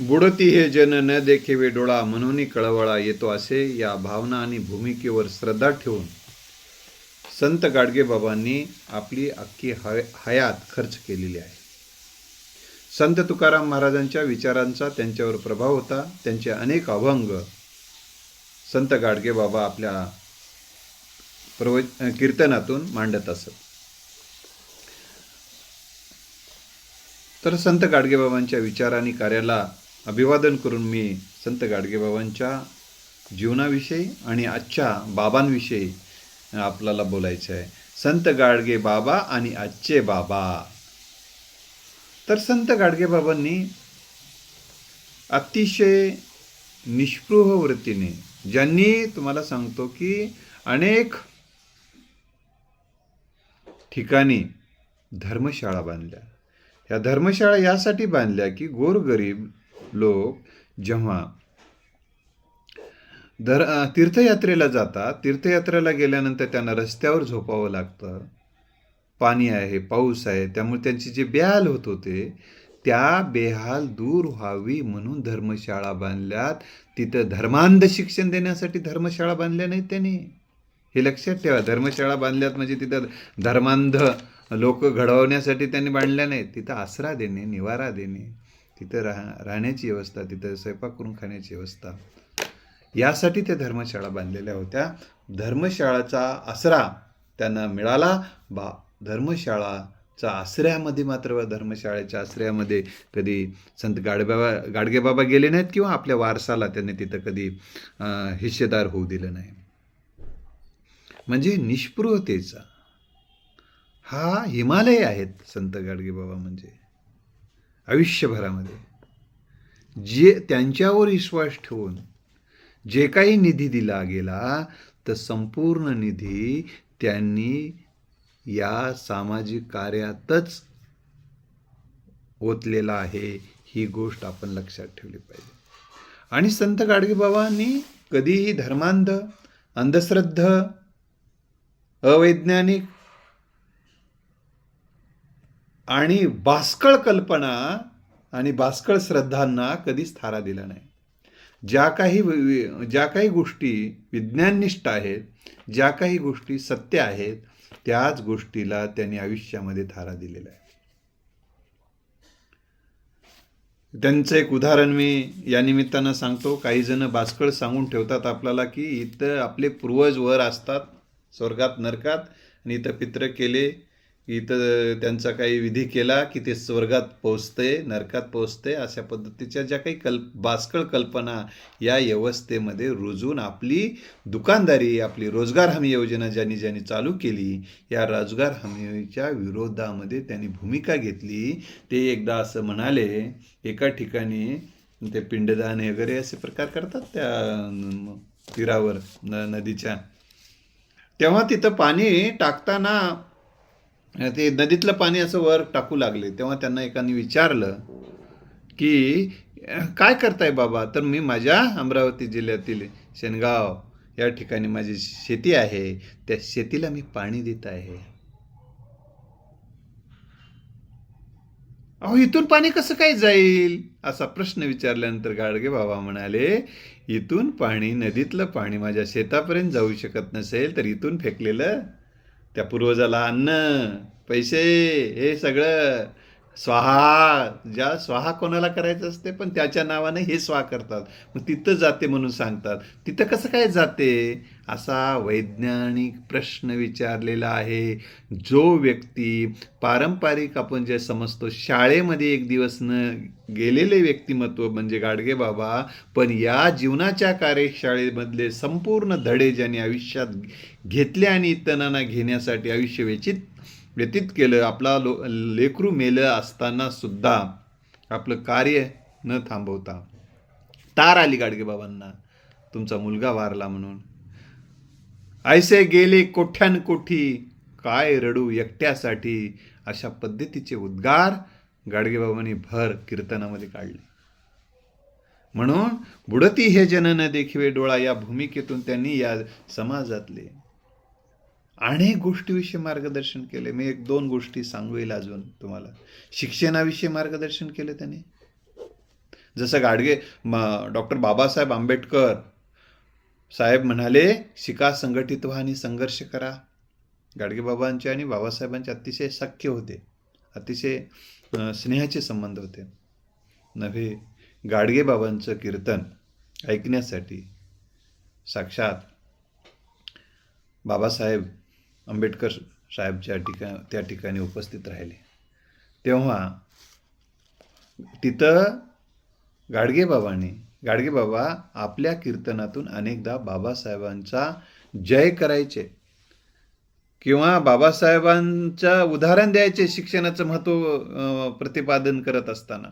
बुडती हे जन न देखेवे डोळा म्हणून कळवळा येतो असे या भावना आणि भूमिकेवर श्रद्धा ठेवून संत गाडगेबाबांनी आपली अख्खी हय हयात खर्च केलेली आहे. संत तुकाराम महाराजांच्या विचारांचा त्यांच्यावर प्रभाव होता. त्यांचे अनेक अभंग संत गाडगेबाबा आपल्या प्रव कीर्तनातून मांडत असत. तर संत गाडगेबाबांच्या विचार आणि कार्याला अभिवादन करून मी संत गाडगेबाबांच्या जीवनाविषयी आणि आजच्या बाबांविषयी आपल्याला बोलायचं आहे. संत गाडगे बाबा आणि आजचे बाबा. तर संत गाडगेबाबांनी अतिशय निष्पृह वृत्तीने ज्यांनी तुम्हाला सांगतो की अनेक ठिकाणी धर्मशाळा बांधल्या. ह्या धर्मशाळा यासाठी बांधल्या की गोरगरीब लोक जेव्हा धर तीर्थयात्रेला जातात तीर्थयात्रेला गेल्यानंतर त्यांना रस्त्यावर झोपावं लागतं. पाणी आहे पाऊस आहे त्यामुळे त्यांचे जे बेहाल होत होते त्या बेहाल दूर व्हावी म्हणून धर्मशाळा बांधल्यात. तिथं धर्मांध शिक्षण देण्यासाठी धर्मशाळा बांधल्या नाहीत त्यांनी. हे लक्षात ठेवा धर्मशाळा बांधल्यात म्हणजे तिथं धर्मांध लोक घडवण्यासाठी त्यांनी बांधल्या नाहीत. तिथं आसरा देणे निवारा देणे. तिथं राह राहण्याची व्यवस्था तिथं स्वयंपाक करून खाण्याची व्यवस्था यासाठी त्या धर्मशाळा बांधलेल्या होत्या. धर्मशाळाचा आसरा त्यांना मिळाला. बा धर्मशाळाचा आश्रयामध्ये मात्र धर्मशाळेच्या आश्रयामध्ये कधी संत गाडबाबा गाडगेबाबा गेले नाहीत किंवा आपल्या वारसाला त्यांनी तिथं कधी हिस्सेदार होऊ दिलं नाही. म्हणजे निष्पृहतेचा हा हिमालय आहेत संत गाडगेबाबा म्हणजे. आयुष्यभरामध्ये. जे त्यांच्यावर विश्वास ठेवून जे काही निधी दिला गेला तर संपूर्ण निधी त्यांनी या सामाजिक कार्यातच ओतलेला आहे ही गोष्ट आपण लक्षात ठेवली पाहिजे. आणि संत गाडगेबाबांनी कधीही धर्मांध अंधश्रद्ध अवैज्ञानिक आणि बास्कळ कल्पना आणि बास्कळ श्रद्धांना कधीच थारा दिला नाही. ज्या काही ज्या काही गोष्टी विज्ञाननिष्ठ आहेत ज्या काही गोष्टी सत्य आहेत त्याच गोष्टीला त्यांनी आयुष्यामध्ये थारा दिलेला आहे. त्यांचं एक उदाहरण मी या निमित्तानं सांगतो. काही जण बास्कळ सांगून ठेवतात आपल्याला की इथं आपले पूर्वज वर असतात स्वर्गात नरकात आणि इथं पित्र केले इथं त्यांचा काही विधी केला की ते स्वर्गात पोचते नरकात पोचते अशा पद्धतीच्या ज्या काही कल्प बासकळ कल्पना या व्यवस्थेमध्ये रुजून आपली दुकानदारी आपली रोजगार हमी योजना ज्यांनी ज्यांनी चालू केली या रोजगार हमीच्या विरोधामध्ये त्यांनी भूमिका घेतली. ते एकदा असं म्हणाले एका ठिकाणी ते पिंडदान वगैरे असे प्रकार करतात त्या तीरावर न नदीच्या. तेव्हा तिथं पाणी टाकताना ते नदीतलं पाणी असं वर टाकू लागले तेव्हा त्यांना एकाने विचारलं की काय करताय बाबा? तर मी माझ्या अमरावती जिल्ह्यातील शेनगाव या ठिकाणी माझी शेती आहे त्या शेतीला मी पाणी देत आहे. अहो इथून पाणी कसं काय जाईल? असा प्रश्न विचारल्यानंतर गाडगे बाबा म्हणाले इथून पाणी नदीतलं पाणी माझ्या शेतापर्यंत जाऊ शकत नसेल तर इथून फेकलेलं त्या पूर्वजाला अन्न पैसे हे सगळं स्वाहा ज्या स्वाहा कोणाला करायचं असते पण त्याच्या नावाने हे स्वाहा करतात. मग तिथं जाते म्हणून सांगतात. तिथं कसं काय जाते? असा वैज्ञानिक प्रश्न विचारलेला आहे. जो व्यक्ती पारंपरिक आपण जे समजतो शाळेमध्ये एक दिवस न गेलेले व्यक्तिमत्व म्हणजे गाडगे बाबा पण या जीवनाच्या कार्यशाळेमधले संपूर्ण धडे ज्यांनी आयुष्यात घेतले आणि इतरांना घेण्यासाठी आयुष्य वेचित व्यतीत केलं आपला लो लेकरू मेलं असताना सुद्धा आपलं कार्य न थांबवता तार आली गाडगे बाबांना. तुमचा मुलगा वारला म्हणून. ऐसे गेले कोठ्यान कोठी काय रडू एकट्यासाठी अशा पद्धतीचे उद्गार गाडगेबाबांनी भर कीर्तनामध्ये काढले. म्हणून बुडती हे जनन देखिवे डोळा या भूमिकेतून त्यांनी या समाजातले अनेक गोष्टीविषयी मार्गदर्शन केले. मी एक दोन गोष्टी सांगू येईल अजून तुम्हाला. शिक्षणाविषयी मार्गदर्शन केले त्याने. जसं गाडगे म डॉक्टर बाबासाहेब आंबेडकर साहेब म्हणाले शिका संघटित व्हा आणि संघर्ष करा. गाडगेबाबांचे आणि बाबासाहेबांचे अतिशय सख्य होते. अतिशय स्नेहाचे संबंध होते. नव्हे गाडगेबाबांचं कीर्तन ऐकण्यासाठी साक्षात बाबासाहेब आंबेडकर साहेबच्या ठिका त्या ठिकाणी उपस्थित राहिले. तेव्हा तिथं गाडगेबाबांनी गाडगेबाबा आपल्या कीर्तनातून अनेकदा बाबासाहेबांचा जय करायचे किंवा बाबासाहेबांचं उदाहरण द्यायचे शिक्षणाचं महत्त्व प्रतिपादन करत असताना.